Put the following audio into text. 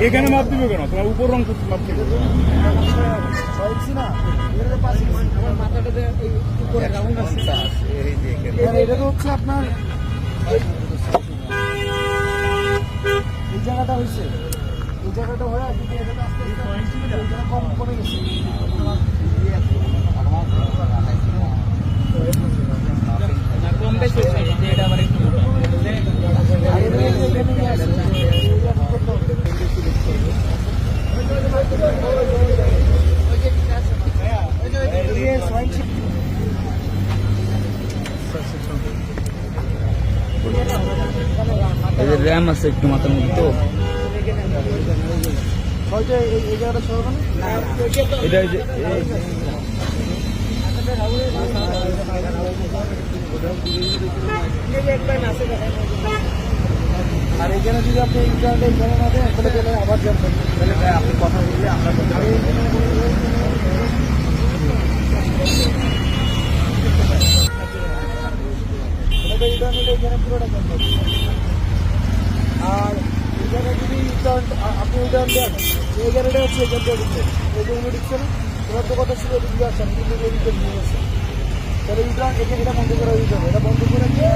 এখানে মাপ দিবে কেন? তোমার উপর রং করতে মাপ দিবে। এটা তো হচ্ছে আপনার এই- এই জায়গাটা হয়েছে। এই জায়গাটা হয়ে আর যদি এটাতে আস্তে আস্তে এই জায়গা কম কমে গেছে কম বেশি হয়েছে এই যে এটা আবার একটু মোটা। আর এটা এই যে এখানে নিয়ে আসে, এইটা ঠিক করতে হবে। এই যে ছয় ইঞ্চি এই র্যাম আছে একটু মাথার মধ্যে তো। মানে? এটা এই যে এই- আর এখানে যদি আপনি ইন্টারনেটে না দেন তাহলে আবার জানবেন তাহলে আপনি এখানে জানবেন আর ইন্টারনেট আপনি উদাহরণ দেন এই জায়গাটা হচ্ছে এখান থেকে ঢুকছে এটা বন্ধ করে দিতে হবে এটা বন্ধ করে দিয়ে